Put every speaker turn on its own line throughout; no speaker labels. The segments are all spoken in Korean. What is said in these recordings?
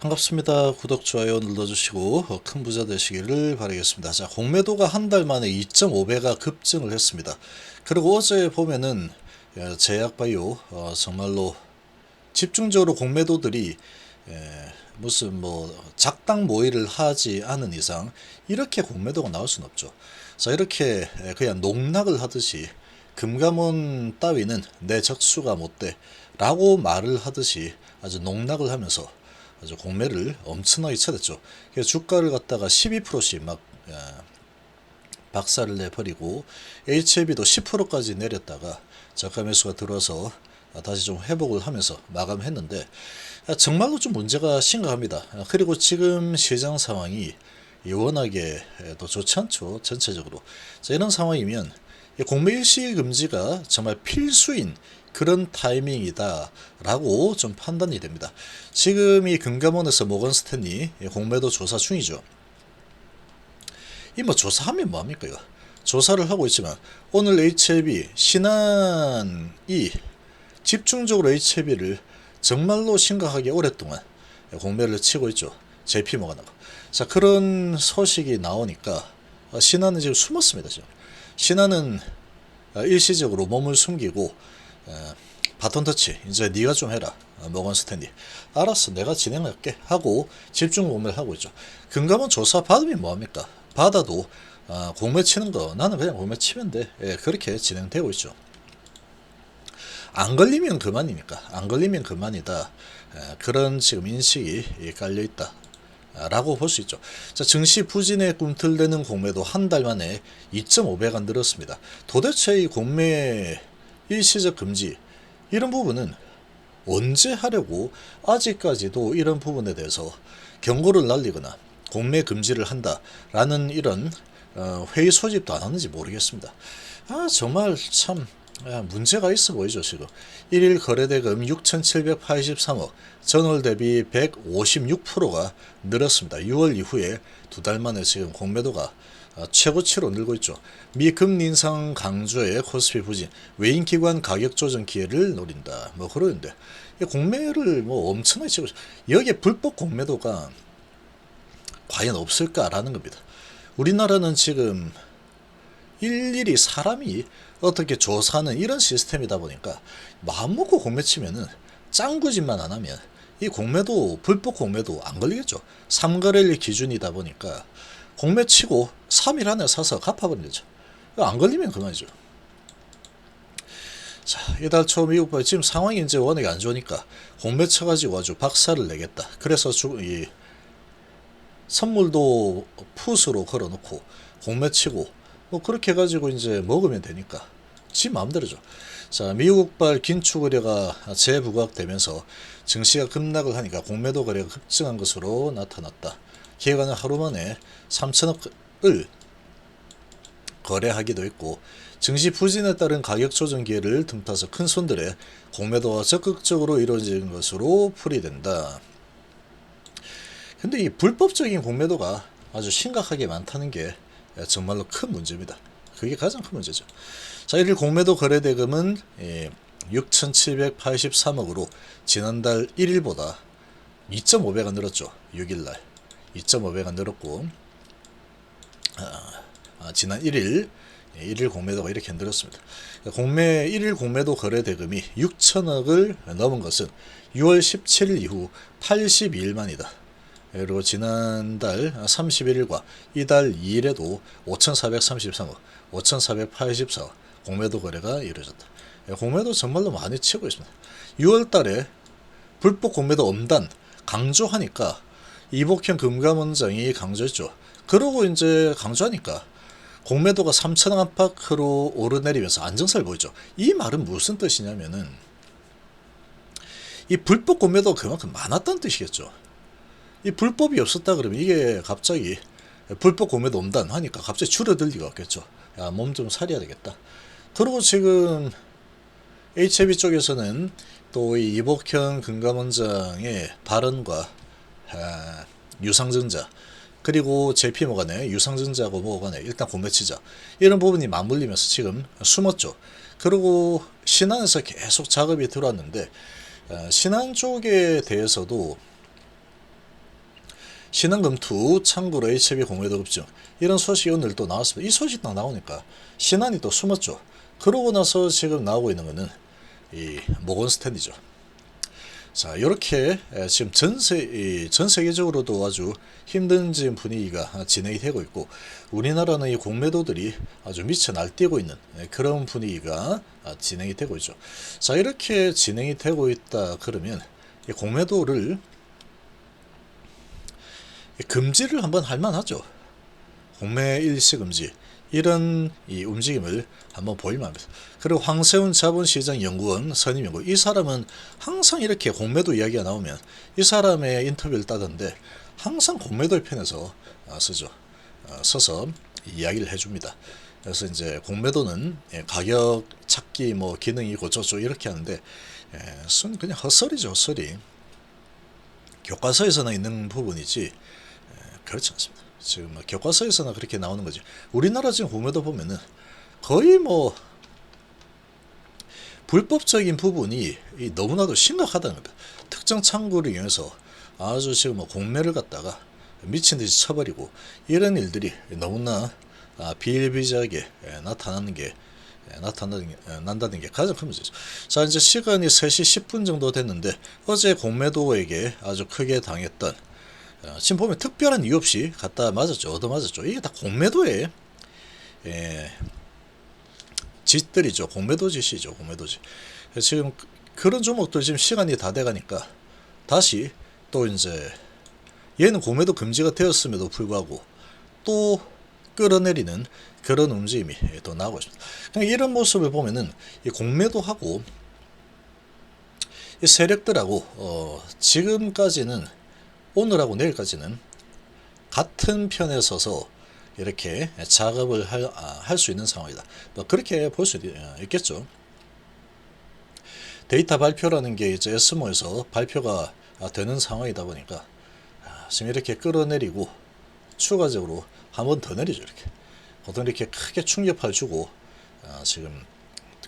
반갑습니다. 구독, 좋아요 눌러주시고 어, 큰 부자 되시기를 바라겠습니다. 자, 공매도가 한 달 만에 2.5배가 급증을 했습니다. 그리고 어제 보면은 어, 제약바이오 어, 정말로 집중적으로 공매도들이 에, 무슨 뭐 작당 모의를 하지 않은 이상 이렇게 공매도가 나올 수는 없죠. 자 이렇게 에, 그냥 농락을 하듯이 금감원 따위는 내 적수가 못돼 라고 말을 하듯이 아주 농락을 하면서 아주 공매를 엄청나게 쳐댔죠. 그래서 주가를 갖다가 12%씩 막 에, 박살을 내버리고 HLB도 10%까지 내렸다가 저가 매수가 들어와서 다시 좀 회복을 하면서 마감했는데 정말로 좀 문제가 심각합니다. 그리고 지금 시장 상황이 워낙에 또 좋지 않죠. 전체적으로. 자, 이런 상황이면 이 공매 일시 금지가 정말 필수인 그런 타이밍이다 라고 좀 판단이 됩니다. 지금 이 금감원에서 모건 스탠리 공매도 조사 중이죠. 이 뭐 조사하면 뭐합니까 이거 조사를 하고 있지만 오늘 HLB 신한이 집중적으로 HLB를 정말로 심각하게 오랫동안 공매를 치고 있죠 JP모가 나고 자 그런 소식이 나오니까 어, 신한은 지금 숨었습니다 지금 신한은 어, 일시적으로 몸을 숨기고 어, 바톤 터치 이제 네가 좀 해라. 어, 모건 스탠리 알았어 내가 진행할게. 하고 집중 공매를 하고 있죠. 금감원 조사 받으면 뭐합니까? 받아도 어, 공매 치는 거 나는 그냥 공매 치면 돼. 예, 그렇게 진행되고 있죠. 안 걸리면 그만이니까? 안 걸리면 그만이다. 예, 그런 지금 인식이 깔려 있다. 라고 볼 수 있죠. 자, 증시 부진에 꿈틀대는 공매도 한 달 만에 2.5배가 늘었습니다. 도대체 이 공매 일시적 금지 이런 부분은 언제 하려고 아직까지도 이런 부분에 대해서 경고를 날리거나 공매 금지를 한다라는 이런 어, 회의 소집도 안 하는지 모르겠습니다. 아 정말 참 아, 문제가 있어 보이죠 지금 1일 거래대금 6,783억 전월 대비 156%가 늘었습니다. 6월 이후에 두 달 만에 지금 공매도가 어, 최고치로 늘고 있죠. 미 금리 인상 강조의 코스피 부진, 외인 기관 가격 조정 기회를 노린다. 뭐 그러는데 이 공매를 뭐 엄청나게 치고 있- 여기에 불법 공매도가 과연 없을까라는 겁니다. 우리나라는 지금 일일이 사람이 어떻게 조사하는 이런 시스템이다 보니까 마음 먹고 공매 치면은 짱구짓만 안 하면 이 공매도 불법 공매도 안 걸리겠죠. 3거래일 기준이다 보니까 공매 치고 3일 안에 사서. 이거 안 걸리면 그만이죠. 자, 이달 초 미국 발 지금 상황이 이제 워낙에 안 좋으니까 공매 쳐가지고 아주 박살을 내겠다. 그래서 주, 이 선물도 풋으로 걸어놓고 공매 치고 뭐 그렇게 해가지고 이제 먹으면 되니까 지 마음대로죠. 자 미국발 긴축 의뢰가 재부각되면서 증시가 급락을 하니까 공매도 거래가 급증한 것으로 나타났다. 기획안은 하루 만에 3천억을 거래하기도 했고 증시 부진에 따른 가격 조정 기회를 틈타서 큰 손들의 공매도가 적극적으로 이루어지는 것으로 풀이된다. 근데 이 불법적인 공매도가 아주 심각하게 많다는 게 정말로 큰 문제입니다. 그게 가장 큰 문제죠. 자, 1일 공매도 거래 대금은 6,783억으로 지난달 1일보다 2.5배가 늘었죠. 6일날 2.5배가 늘었고 아, 아, 지난 1일 1일 공매도가 이렇게 늘었습니다. 공매 1일 공매도 거래 대금이 6천억을 넘은 것은 6월 17일 이후 82일 만이다. 그리고 지난달 31일과 이달 2일에도 5,433억, 5,484억 공매도 거래가 이루어졌다. 공매도 정말로 많이 치고 있습니다. 6월 달에 불법 공매도 엄단 강조하니까 이복현 금감원장이 강조했죠. 그러고 이제 강조하니까 공매도가 3천억 안팎으로 오르내리면서 안정세를 보이죠. 이 말은 무슨 뜻이냐면은 이 불법 공매도가 그만큼 많았다는 뜻이겠죠. 이 불법이 없었다 그러면 이게 갑자기 불법 공매도 온단 하니까 갑자기 줄어들 리가 없겠죠. 야, 몸 좀 사려야 되겠다. 그리고 지금 HB 쪽에서는 또 이 이복현 금감원장의 발언과 아, 유상증자 그리고 JP 모간에 유상증자하고 모간에 일단 공매치자 이런 부분이 맞물리면서 지금 숨었죠. 그리고 신한에서 계속 작업이 들어왔는데 아, 신한 쪽에 대해서도 신한금투 창구로 HB 공매도 급증 이런 소식이 오늘 또 나왔습니다. 이 소식 딱 나오니까 신한이 또 숨었죠. 그러고 나서 지금 나오고 있는 거는 이 모건 스탠이죠. 자, 이렇게 지금 전세, 전 세계적으로도 아주 힘든 지금 분위기가 진행이 되고 있고, 우리나라는 이 공매도들이 아주 미쳐 날뛰고 있는 그런 분위기가 진행이 되고 있죠. 자, 이렇게 진행이 되고 있다 그러면 이 공매도를 금지를 한번 할 만하죠. 공매 일시 금지. 이런 이 움직임을 한번 보일 만합니다. 그리고 황세훈 자본시장 연구원 선임이고 이 사람은 항상 이렇게 공매도 이야기가 나오면 이 사람의 인터뷰를 따던데 항상 공매도의 편에서 아, 쓰죠. 아, 서서 이야기를 해줍니다. 그래서 이제 공매도는 예, 가격 찾기 뭐 기능이고 저쪽 이렇게 하는데 예, 순 그냥 헛소리죠 헛소리. 교과서에서나 있는 부분이지 예, 그렇지 않습니다. 지금 뭐 교과서에서나 그렇게 나오는 거지. 우리나라 지금 공매도 보면은 거의 뭐 불법적인 부분이 이 너무나도 심각하다는 겁니다. 특정 창구를 이용해서 아주 지금 뭐 공매를 갖다가 미친 듯이 쳐버리고 이런 일들이 너무나 아, 비일비재하게 예, 나타나는 게 예, 나타나는 게, 예, 난다는 게 가장 큰 문제죠. 자 이제 시간이 3시 10분 정도 됐는데 어제 공매도에게 아주 크게 당했던 어, 지금 보면 특별한 이유 없이 갖다 맞았죠. 얻어 맞았죠. 이게 다 공매도의 예, 짓들이죠. 공매도 짓이죠. 공매도 짓. 지금 그- 그런 종목들 지금 시간이 다 돼가니까 다시 또 이제 얘는 공매도 금지가 되었음에도 불구하고 또 끌어내리는 그런 움직임이 또 나오고 있습니다. 그러니까 이런 모습을 보면은 이 공매도하고 이 세력들하고 어 지금까지는 오늘하고 내일까지는 같은 편에 서서 이렇게 작업을 할수 있는 상황이다. 뭐 그렇게 볼 수 있겠죠. 데이터 발표라는 게 이제 에스모에서 발표가 되는 상황이다 보니까 아, 지금 이렇게 끌어내리고 추가적으로 한 번 더 내리죠 이렇게 보통 이렇게 크게 충격파를 주고 아, 지금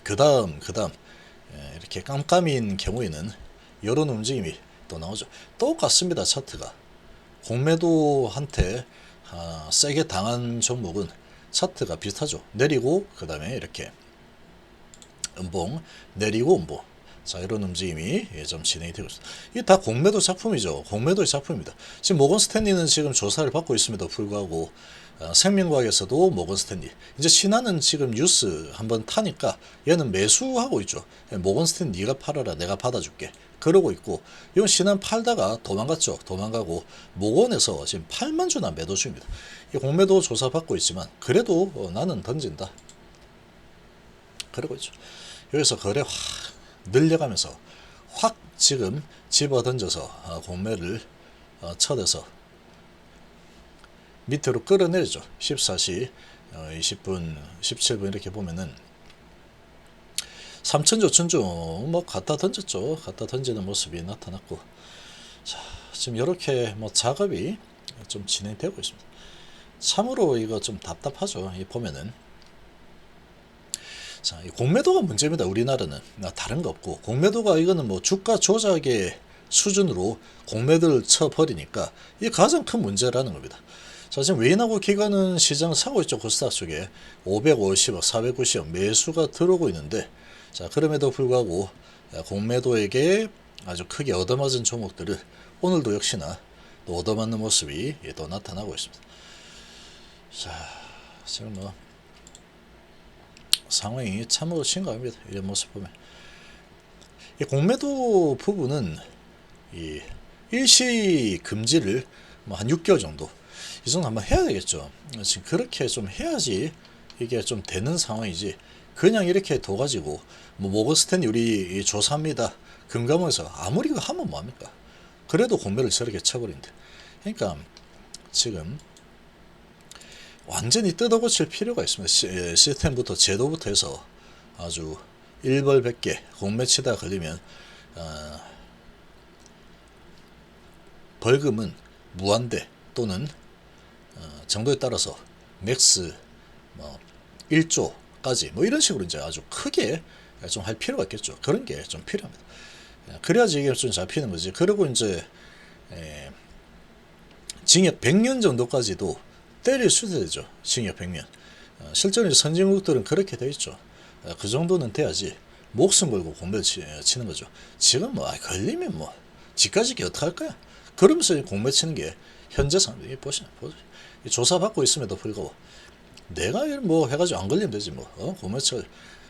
그 다음 그 다음 이렇게 깜깜인 경우에는 이런 움직임이 또 나오죠 똑같습니다 차트가 공매도한테 아, 세게 당한 종목은 차트가 비슷하죠 내리고 그 다음에 이렇게 음봉 내리고 음봉 자 이런 움직임이 예, 좀 진행이 되고 있습니다. 이게 다 공매도 작품이죠. 공매도의 작품입니다. 지금 모건 스탠리는 지금 조사를 받고 있음에도 불구하고 어, 생명과학에서도 모건 스탠리 이제 신한은 지금 뉴스 한번 타니까 얘는 매수하고 있죠. 예, 모건 스탠리 네가 팔아라 내가 받아줄게 그러고 있고 이건 신한 팔다가 도망갔죠. 도망가고 모건에서 지금 8만 주나 매도 중입니다. 이 공매도 조사 받고 있지만 그래도 어, 나는 던진다. 그러고 있죠. 여기서 거래 확 늘려가면서 확 지금 집어 던져서 어, 공매를 어, 쳐대서 밑으로 끌어내리죠. 14시 20분, 17분 이렇게 보면은 3천 조천주 뭐 갖다 던졌죠. 갖다 던지는 모습이 나타났고 자 지금 이렇게 뭐 작업이 좀 진행되고 있습니다. 참으로 이거 좀 답답하죠. 이 보면은 자, 이 공매도가 문제입니다. 우리나라는 아, 다른 거 없고 공매도가 이거는 뭐 주가 조작의 수준으로 공매도를 쳐버리니까 이게 가장 큰 문제라는 겁니다. 자, 지금 외인하고 기관은 시장을 사고 있죠. 코스닥 쪽에 550억, 490억 매수가 들어오고 있는데 자, 그럼에도 불구하고 공매도에게 아주 크게 얻어맞은 종목들을 오늘도 역시나 또 얻어맞는 모습이 또 나타나고 있습니다. 자, 지금 뭐 상황이 참으로 심각합니다. 이런 모습 보면. 이 공매도 부분은 이 일시 금지를 뭐 한 6개월 정도 이 정도 한번 해야 되겠죠. 지금 그렇게 좀 해야지 이게 좀 되는 상황이지. 그냥 이렇게 둬가지고 뭐 모건스탠이 우리 조사합니다. 금감원에서 아무리 그 하면 뭐합니까? 그래도 공매를 저렇게 쳐버린대. 그러니까 지금 완전히 뜯어고칠 필요가 있습니다. 시, 시스템부터 제도부터 해서 아주 일벌백계 공매치다 걸리면 어, 벌금은 무한대 또는 어, 정도에 따라서 맥스 뭐 1조 까지 뭐 이런 식으로 이제 아주 크게 좀 할 필요가 있겠죠. 그런 게 좀 필요합니다. 그래야지 이게 좀 잡히는 거지. 그리고 이제 에, 징역 100년 정도까지도 때릴 수도 되죠. 징역 100년. 어, 실제로 선진국들은 그렇게 돼 있죠. 어, 그 정도는 돼야지 목숨 걸고 공매를 치, 치는 거죠. 지금 뭐 아, 걸리면 뭐 집까지 어떡할 거야? 그러면서 이 공매 치는 게 현재 상황이 보시나 보시. 조사 받고 있음에도 불구하고 내가 이뭐 해가지고 안 걸리면 되지 뭐 어? 공매철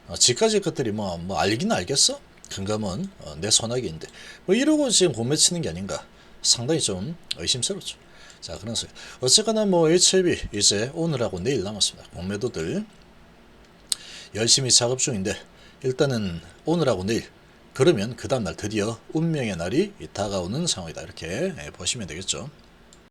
어, 지까지 것들이 뭐, 뭐 알긴 알겠어? 근감은 어, 내 손아귀인데 뭐 이러고 지금 공매 치는 게 아닌가 상당히 좀 의심스럽죠. 자 그래서 어쨌거나 뭐 HLB 이제 오늘하고 내일 남았습니다. 공매도들 열심히 작업 중인데 일단은 오늘하고 내일 그러면 그 다음날 드디어 운명의 날이 다가오는 상황이다 이렇게 예, 보시면 되겠죠.